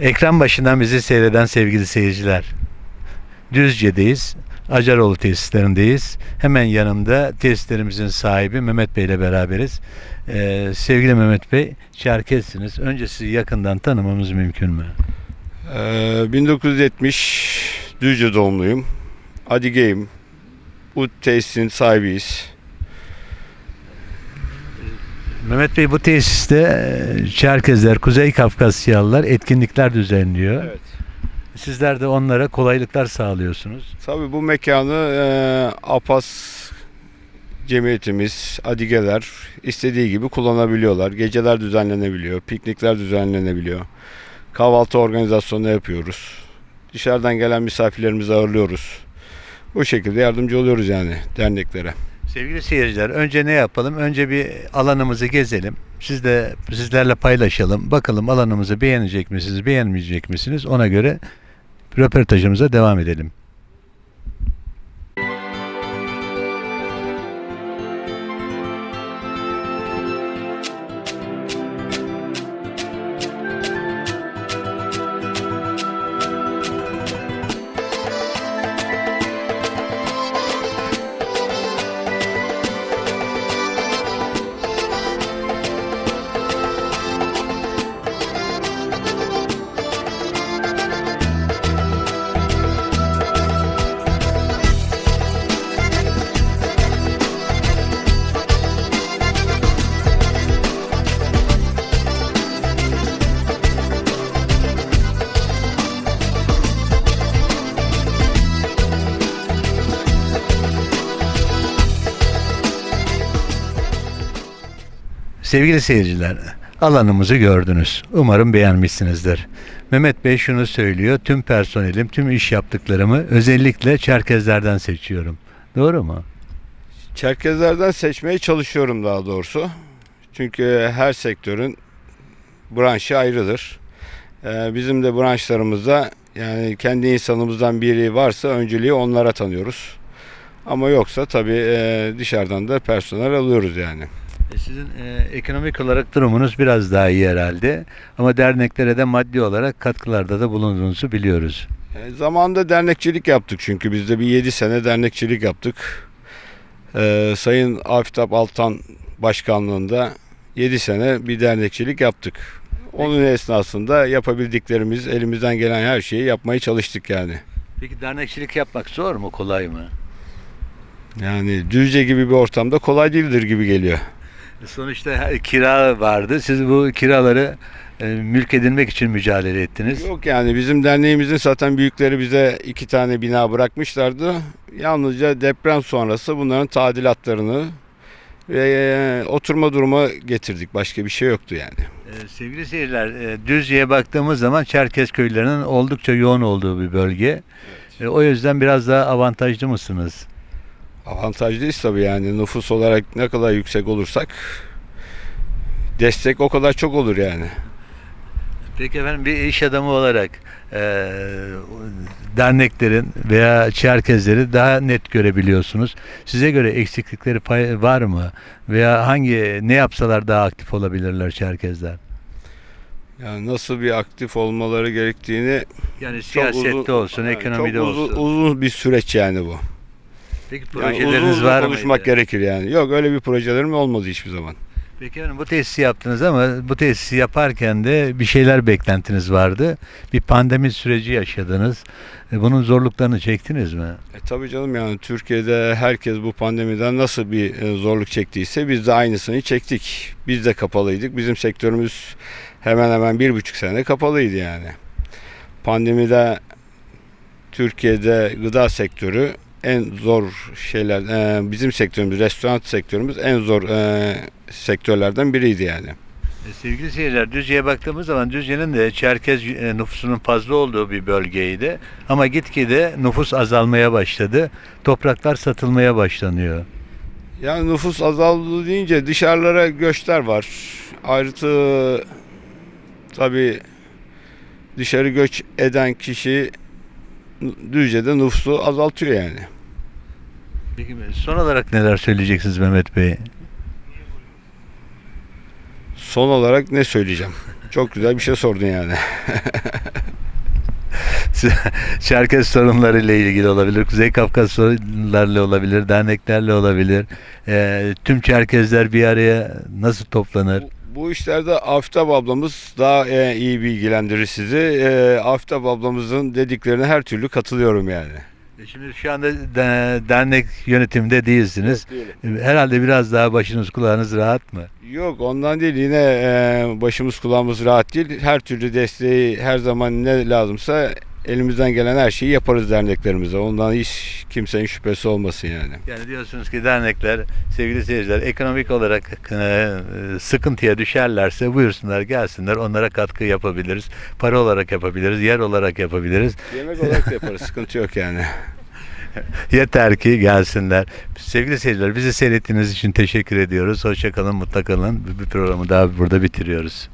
Ekran başından bizi seyreden sevgili seyirciler. Düzce'deyiz. Acaroğlu tesislerindeyiz. Hemen yanımda tesislerimizin sahibi Mehmet Bey ile beraberiz. Ee, sevgili Mehmet Bey, Çerkezsiniz. Önce sizi yakından tanımamız mümkün mü? Ee, 1970 Düzce doğumluyum. Adigeyim. Bu tesisin sahibiyiz. Mehmet Bey bu tesiste e, Çerkezler, Kuzey Kafkasyalılar etkinlikler düzenliyor. Evet. Sizler de onlara kolaylıklar sağlıyorsunuz. Tabii bu mekanı e, APAS cemiyetimiz, adigeler istediği gibi kullanabiliyorlar. Geceler düzenlenebiliyor, piknikler düzenlenebiliyor. Kahvaltı organizasyonu yapıyoruz. Dışarıdan gelen misafirlerimizi ağırlıyoruz. Bu şekilde yardımcı oluyoruz yani derneklere. Sevgili seyirciler, önce ne yapalım? Önce bir alanımızı gezelim. Siz de sizlerle paylaşalım. Bakalım alanımızı beğenecek misiniz, beğenmeyecek misiniz? Ona göre röportajımıza devam edelim. Sevgili seyirciler, alanımızı gördünüz. Umarım beğenmişsinizdir. Mehmet Bey şunu söylüyor. Tüm personelim, tüm iş yaptıklarımı özellikle Çerkezlerden seçiyorum. Doğru mu? Çerkezlerden seçmeye çalışıyorum daha doğrusu. Çünkü her sektörün branşı ayrıdır. Ee, Bizim de branşlarımızda yani kendi insanımızdan biri varsa önceliği onlara tanıyoruz. Ama yoksa tabii e, dışarıdan da personel alıyoruz yani. E, Sizin e, ekonomik olarak durumunuz biraz daha iyi herhalde. Ama derneklere de maddi olarak katkılarda da bulunduğunuzu biliyoruz. E, Zamanında dernekçilik yaptık çünkü biz de bir 7 sene dernekçilik yaptık. Ee, Sayın Afitab Altan başkanlığında 7 sene bir dernekçilik yaptık. Onun esnasında yapabildiklerimiz, elimizden gelen her şeyi yapmaya çalıştık yani. Peki dernekçilik yapmak zor mu, kolay mı? Yani Düzce gibi bir ortamda kolay değildir gibi geliyor. Sonuçta kira vardı. Siz bu kiraları e, mülk edinmek için mücadele ettiniz. Yok yani bizim derneğimizin zaten büyükleri bize iki tane bina bırakmışlardı. Yalnızca deprem sonrası bunların tadilatlarını ve e, oturma duruma getirdik. Başka bir şey yoktu yani. Ee, sevgili seyirciler, e, Düzce'ye baktığımız zaman Çerkez köylerinin oldukça yoğun olduğu bir bölge. E, o yüzden biraz daha avantajlı mısınız? Avantajlıyız tabii yani nüfus olarak ne kadar yüksek olursak destek o kadar çok olur yani. Peki efendim bir iş adamı olarak e, derneklerin veya Çerkezleri daha net görebiliyorsunuz. Size göre eksiklikleri pay- var mı? Veya hangi ne yapsalar daha aktif olabilirler Çerkezler? Yani nasıl bir aktif olmaları gerektiğini Yani siyasette uzun- olsun, ekonomide çok uzun, olsun. uzun bir süreç yani bu. Peki Yani projeleriniz uzun var mı? konuşmak gerekir yani. Yok öyle bir projelerim olmadı hiçbir zaman. Peki efendim bu tesisi yaptınız ama bu tesisi yaparken de bir şeyler beklentiniz vardı. Bir pandemi süreci yaşadınız. E, Bunun zorluklarını çektiniz mi? E tabii canım yani Türkiye'de herkes bu pandemiden nasıl bir e, zorluk çektiyse biz de aynısını çektik. Biz de kapalıydık. Bizim sektörümüz hemen hemen bir buçuk sene kapalıydı yani. Pandemide Türkiye'de gıda sektörü en zor şeyler, e, bizim sektörümüz, restoran sektörümüz en zor e, sektörlerden biriydi yani. E, Sevgili seyirciler Düzce'ye baktığımız zaman Düzce'nin de Çerkez e, nüfusunun fazla olduğu bir bölgeydi. Ama gitgide nüfus azalmaya başladı. Topraklar satılmaya başlanıyor. Yani nüfus azaldı deyince dışarılara göçler var. Artı tabi dışarı göç eden kişi Düzce'de nüfusu azaltıyor yani. Peki son olarak neler söyleyeceksiniz Mehmet Bey? Son olarak ne söyleyeceğim? Çok güzel bir şey sordun yani. Çerkez sorunlarıyla ilgili olabilir, Kuzey Kafkas sorunlarıyla olabilir, derneklerle olabilir. Ee, tüm Çerkezler bir araya nasıl toplanır? Bu- işlerde Aftap ablamız daha e, iyi bilgilendirir sizi. E, Aftap ablamızın dediklerine her türlü katılıyorum yani. E Şimdi şu anda de- dernek yönetiminde değilsiniz. Herhalde biraz daha başınız kulağınız rahat mı? Yok ondan değil yine e, başımız kulağımız rahat değil. Her türlü desteği her zaman ne lazımsa elimizden gelen her şeyi yaparız derneklerimize. Ondan hiç kimsenin şüphesi olmasın yani. Yani diyorsunuz ki dernekler, sevgili seyirciler ekonomik olarak e, sıkıntıya düşerlerse buyursunlar gelsinler onlara katkı yapabiliriz. Para olarak yapabiliriz, yer olarak yapabiliriz. Yemek olarak da yaparız sıkıntı yok yani. Yeter ki gelsinler. Sevgili seyirciler bizi seyrettiğiniz için teşekkür ediyoruz. Hoşçakalın, mutlu kalın. Bir programı daha burada bitiriyoruz.